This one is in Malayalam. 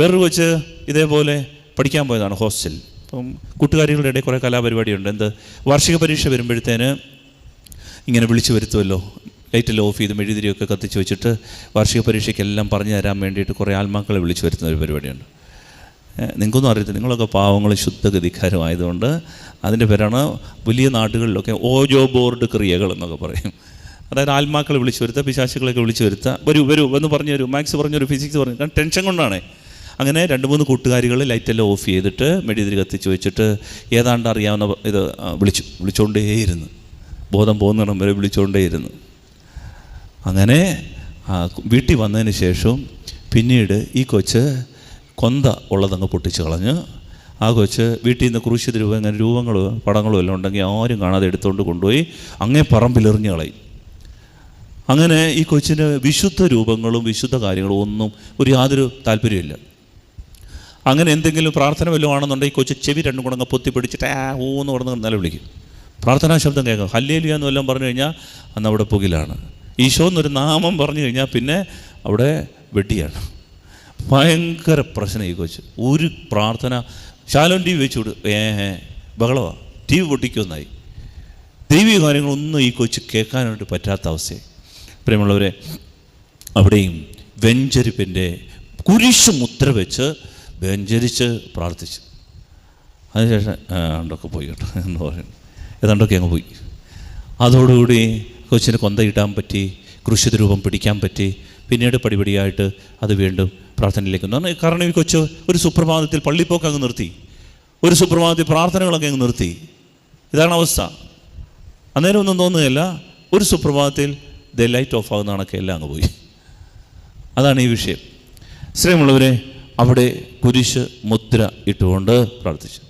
വേറൊരു കൊച്ച് ഇതേപോലെ പഠിക്കാൻ പോയതാണ് ഹോസ്റ്റൽ. അപ്പം കൂട്ടുകാരികളുടെ ഇടയിൽ കുറേ കലാപരിപാടിയുണ്ട്. എന്ത്? വാർഷിക പരീക്ഷ വരുമ്പോഴത്തേന് ഇങ്ങനെ വിളിച്ചു വരുത്തുമല്ലോ ലൈറ്റെല്ലാം ഓഫ് ചെയ്ത് മെഴുതിരിയൊക്കെ കത്തിച്ച് വെച്ചിട്ട് വാർഷിക പരീക്ഷയ്ക്കെല്ലാം പറഞ്ഞു തരാൻ വേണ്ടിയിട്ട് കുറേ ആത്മാക്കളെ വിളിച്ചു വരുത്തുന്ന ഒരു പരിപാടിയുണ്ട്. നിങ്ങൾക്കൊന്നും അറിയത്തില്ല. നിങ്ങളൊക്കെ പാവങ്ങൾ ശുദ്ധഗതിക്കാരമായതുകൊണ്ട് അതിന്റെ പേരാണ് വലിയ നാടുകളിലൊക്കെ ഓജോ ബോർഡ് ക്രിയകൾ എന്നൊക്കെ പറയും. അതായത് ആത്മാക്കളെ വിളിച്ചു വരുത്തുക പിശാശുക്കളൊക്കെ വിളിച്ചു വരുത്തുക. വരൂ വരൂ എന്ന് പറഞ്ഞു തരൂ. മാത്സ് പറഞ്ഞൊരു ഫിസിക്സ് പറഞ്ഞു കാരണം ടെൻഷൻ കൊണ്ടാണ്. അങ്ങനെ രണ്ട് മൂന്ന് കൂട്ടുകാരികൾ ലൈറ്റെല്ലാം ഓഫ് ചെയ്തിട്ട് മെഴുതിരി കത്തിച്ച് വെച്ചിട്ട് ഏതാണ്ട് അറിയാവുന്ന ഇത് വിളിച്ചു. വിളിച്ചുകൊണ്ടേയിരുന്നു ബോധം പോകുന്നിടം വരെ വിളിച്ചുകൊണ്ടേയിരുന്നു അങ്ങനെ വീട്ടിൽ വന്നതിന് ശേഷം പിന്നീട് ഈ കൊച്ച് കൊന്ത ഉള്ളതങ്ങ് പൊട്ടിച്ച് കളഞ്ഞ് ആ കൊച്ച് വീട്ടിൽ നിന്ന് ക്രൂശിത രൂപം ഇങ്ങനെ രൂപങ്ങളും പടങ്ങളോ എല്ലാം ഉണ്ടെങ്കിൽ ആരും കാണാതെ എടുത്തുകൊണ്ട് കൊണ്ടുപോയി അങ്ങേ പറമ്പിലെറിഞ്ഞ് കളയും. അങ്ങനെ ഈ കൊച്ചിന് വിശുദ്ധ രൂപങ്ങളും വിശുദ്ധ കാര്യങ്ങളും ഒന്നും ഒരു യാതൊരു താല്പര്യമില്ല അങ്ങനെ എന്തെങ്കിലും പ്രാർത്ഥന വല്ലതും ആണെന്നുണ്ടെങ്കിൽ കൊച്ചു ചെവി രണ്ടും കൂടെ അങ്ങ് പൊത്തി പിടിച്ചിട്ട് ആ ഊന്ന് പറഞ്ഞ് നിലവിളിക്കും പ്രാർത്ഥനാ ശബ്ദം കേൾക്കാം. ഹല്ലേലിയ എന്ന് വല്ലതും പറഞ്ഞു കഴിഞ്ഞാൽ അന്ന് അവിടെ പുകിലാണ്. ഈശോ എന്നൊരു നാമം പറഞ്ഞു കഴിഞ്ഞാൽ പിന്നെ അവിടെ വെട്ടിയാണ്. ഭയങ്കര പ്രശ്നം ഈ കൊച്ച്. ഒരു പ്രാർത്ഥന ശാലോൻ ടി വി വെച്ചു വിടും. ഏ ബഹളവാ. ടി വി പൊട്ടിക്കുമെന്നായി ദൈവിക കാര്യങ്ങളൊന്നും ഈ കൊച്ച് കേൾക്കാനായിട്ട് പറ്റാത്ത അവസ്ഥയെ പ്രിയമുള്ളവരെ അവിടെയും വെഞ്ചരിപ്പിന്റെ കുരിശു മുദ്ര വെച്ച് വെഞ്ചരിച്ച് പ്രാർത്ഥിച്ചു. അതിനുശേഷം ആ, ഉണ്ടൊക്കെ പോയി കേട്ടോ എന്ന് പറയുന്നു. ഏതാണ്ടൊക്കെ അങ്ങ് പോയി. അതോടുകൂടി കൊച്ചിന് കൊന്തയിടാൻ പറ്റി കൃഷിത രൂപം പിടിക്കാൻ പറ്റി. പിന്നീട് പടിപടിയായിട്ട് അത് വീണ്ടും പ്രാർത്ഥനയിലേക്ക് കാരണം ഈ കൊച്ച് ഒരു സുപ്രഭാതത്തിൽ പള്ളിപ്പോക്ക് അങ്ങ് നിർത്തി. ഒരു സുപ്രഭാതത്തിൽ പ്രാർത്ഥനകളൊക്കെ അങ്ങ് നിർത്തി. ഇതാണ് അവസ്ഥ. അന്നേരം ഒന്നും തോന്നുകയില്ല. ഒരു സുപ്രഭാതത്തിൽ ദ ലൈറ്റ് ഓഫ് ആകുന്ന കണക്കെ എല്ലാം അങ്ങ് പോയി. അതാണ് ഈ വിഷയം. സ്നേഹമുള്ളവരെ അവിടെ കുരിശ് മുദ്ര ഇട്ടുകൊണ്ട് പ്രാർത്ഥിച്ചു.